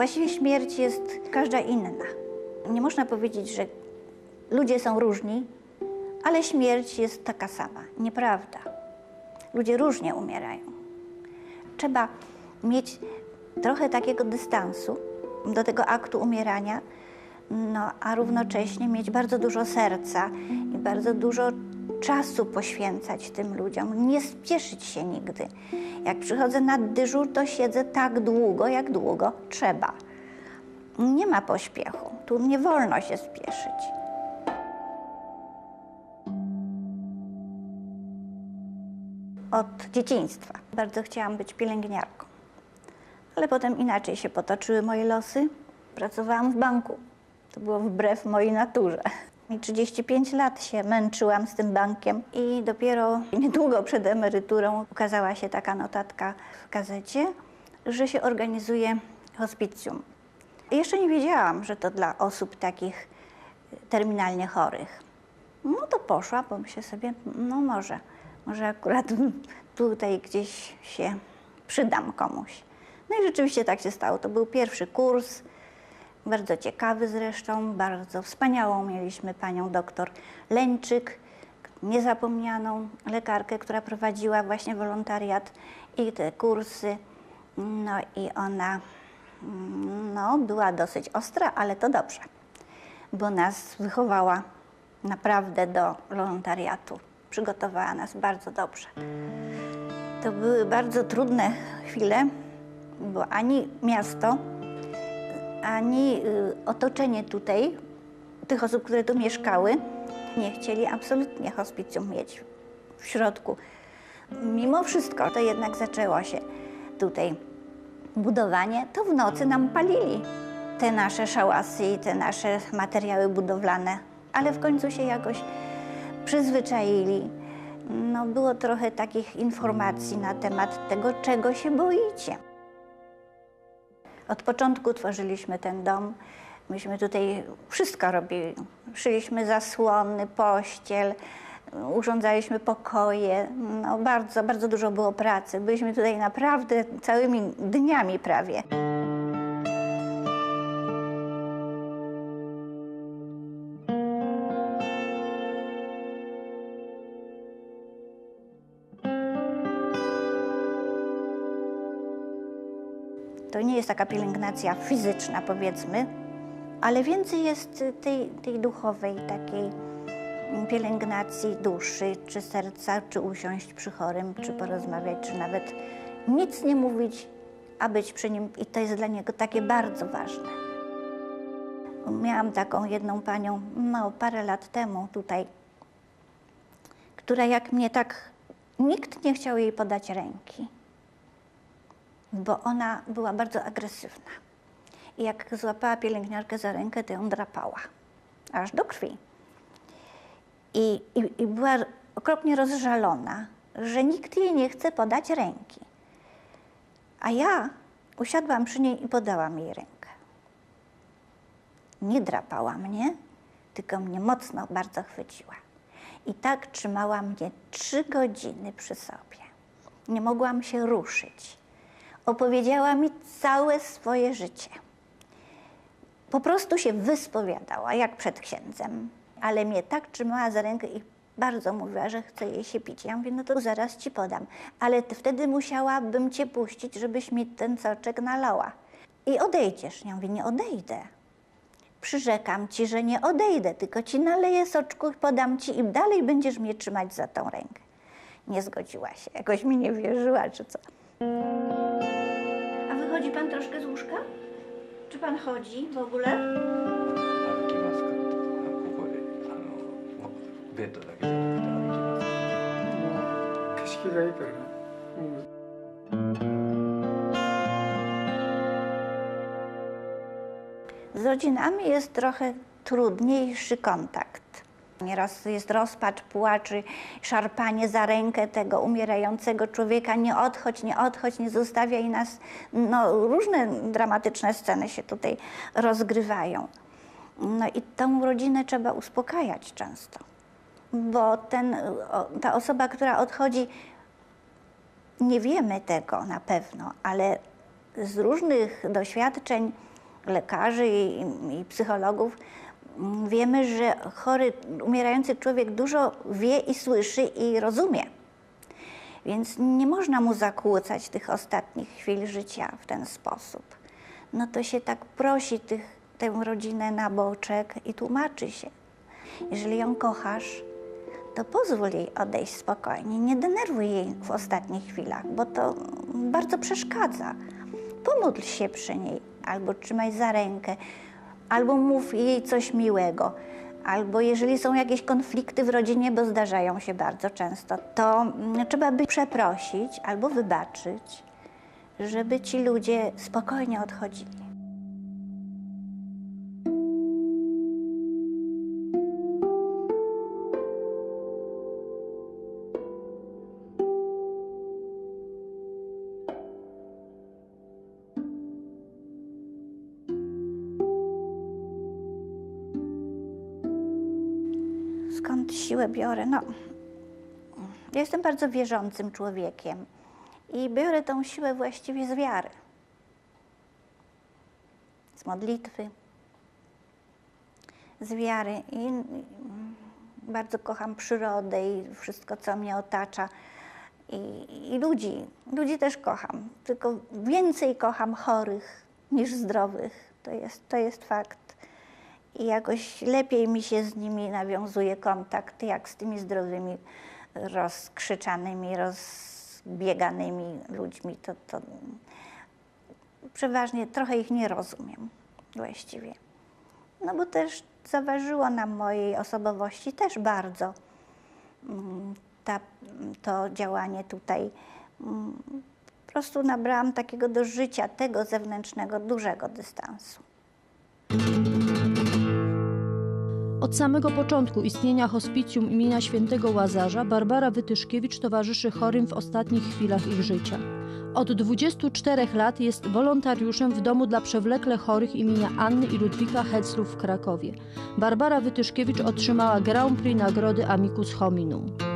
Właściwie śmierć jest każda inna. Nie można powiedzieć, że ludzie są różni, ale śmierć jest taka sama. Nieprawda. Ludzie różnie umierają. Trzeba mieć trochę takiego dystansu do tego aktu umierania, no, a równocześnie mieć bardzo dużo serca i bardzo dużo czasu poświęcać tym ludziom, nie spieszyć się nigdy. Jak przychodzę na dyżur, to siedzę tak długo, jak długo trzeba. Nie ma pośpiechu, tu nie wolno się spieszyć. Od dzieciństwa bardzo chciałam być pielęgniarką, ale potem inaczej się potoczyły moje losy. Pracowałam w banku. To było wbrew mojej naturze. I 35 lat się męczyłam z tym bankiem i dopiero niedługo przed emeryturą ukazała się taka notatka w gazecie, że się organizuje hospicjum. I jeszcze nie wiedziałam, że to dla osób takich terminalnie chorych. No to poszła, bo myślę sobie, no może, może akurat tutaj gdzieś się przydam komuś. No i rzeczywiście tak się stało. To był pierwszy kurs, bardzo ciekawy zresztą, bardzo wspaniałą. Mieliśmy panią doktor Lęczyk, niezapomnianą lekarkę, która prowadziła właśnie wolontariat i te kursy. No i ona no, była dosyć ostra, ale to dobrze, bo nas wychowała naprawdę do wolontariatu. Przygotowała nas bardzo dobrze. To były bardzo trudne chwile, bo ani miasto, ani y, otoczenie tutaj, tych osób, które tu mieszkały, nie chcieli absolutnie hospicjum mieć w środku. Mimo wszystko to jednak zaczęło się tutaj budowanie, to w nocy nam palili te nasze szałasy i te nasze materiały budowlane, ale w końcu się jakoś przyzwyczaili. No, było trochę takich informacji na temat tego, czego się boicie. Od początku tworzyliśmy ten dom. Myśmy tutaj wszystko robili. Szyliśmy zasłony, pościel, urządzaliśmy pokoje. No, bardzo, bardzo dużo było pracy. Byliśmy tutaj naprawdę całymi dniami prawie. To nie jest taka pielęgnacja fizyczna, powiedzmy, ale więcej jest tej, tej duchowej, takiej pielęgnacji duszy, czy serca, czy usiąść przy chorym, czy porozmawiać, czy nawet nic nie mówić, a być przy nim. I to jest dla niego takie bardzo ważne. Miałam taką jedną panią, no parę lat temu tutaj, która jak mnie tak, nikt nie chciał jej podać ręki bo ona była bardzo agresywna. I jak złapała pielęgniarkę za rękę, to ją drapała, aż do krwi. I, i, I była okropnie rozżalona, że nikt jej nie chce podać ręki. A ja usiadłam przy niej i podałam jej rękę. Nie drapała mnie, tylko mnie mocno bardzo chwyciła. I tak trzymała mnie trzy godziny przy sobie. Nie mogłam się ruszyć opowiedziała mi całe swoje życie. Po prostu się wyspowiadała, jak przed księdzem, ale mnie tak trzymała za rękę i bardzo mówiła, że chce jej się pić. Ja mówię, no to zaraz ci podam, ale wtedy musiałabym cię puścić, żebyś mi ten soczek nalała. I odejdziesz. Ja mówię, nie odejdę. Przyrzekam ci, że nie odejdę, tylko ci naleję soczku i podam ci i dalej będziesz mnie trzymać za tą rękę. Nie zgodziła się, jakoś mi nie wierzyła, czy co. A wychodzi pan troszkę z łóżka? Czy pan chodzi w ogóle? 歩きますかあここであのベッドだけじゃなくて歩きます景色がいいから、うん Z rodzinami jest trochę trudniejszy kontakt. Nieraz jest rozpacz, płaczy, szarpanie za rękę tego umierającego człowieka. Nie odchodź, nie odchodź, nie zostawiaj nas. No, różne dramatyczne sceny się tutaj rozgrywają. No i tą rodzinę trzeba uspokajać często, bo ten, ta osoba, która odchodzi, nie wiemy tego na pewno, ale z różnych doświadczeń lekarzy i, i psychologów wiemy, że chory, umierający człowiek dużo wie i słyszy i rozumie. Więc nie można mu zakłócać tych ostatnich chwil życia w ten sposób. No to się tak prosi tych, tę rodzinę na boczek i tłumaczy się. Jeżeli ją kochasz, to pozwól jej odejść spokojnie. Nie denerwuj jej w ostatnich chwilach, bo to bardzo przeszkadza. Pomódl się przy niej, albo trzymaj za rękę, albo mów jej coś miłego. Albo jeżeli są jakieś konflikty w rodzinie, bo zdarzają się bardzo często, to mm, trzeba by przeprosić albo wybaczyć, żeby ci ludzie spokojnie odchodzili. Siłę biorę? No, jestem bardzo wierzącym człowiekiem i biorę tą siłę właściwie z wiary, z modlitwy, z wiary i mm, bardzo kocham przyrodę i wszystko, co mnie otacza. I, I ludzi, ludzi też kocham, tylko więcej kocham chorych niż zdrowych. To jest, to jest fakt i jakoś lepiej mi się z nimi nawiązuje kontakt, jak z tymi zdrowymi, rozkrzyczanymi, rozbieganymi ludźmi. To, to przeważnie trochę ich nie rozumiem właściwie. No bo też zaważyło na mojej osobowości też bardzo mm, ta, to działanie tutaj. Mm, Po prostu nabrałam takiego do życia, tego zewnętrznego, dużego dystansu. Od samego początku istnienia hospicjum imienia świętego Łazarza Barbara Wytyszkiewicz towarzyszy chorym w ostatnich chwilach ich życia. Od 24 lat jest wolontariuszem w domu dla przewlekle chorych imienia Anny i Ludwika Hetzlów w Krakowie. Barbara Wytyszkiewicz otrzymała Grand Prix nagrody Amicus Hominum.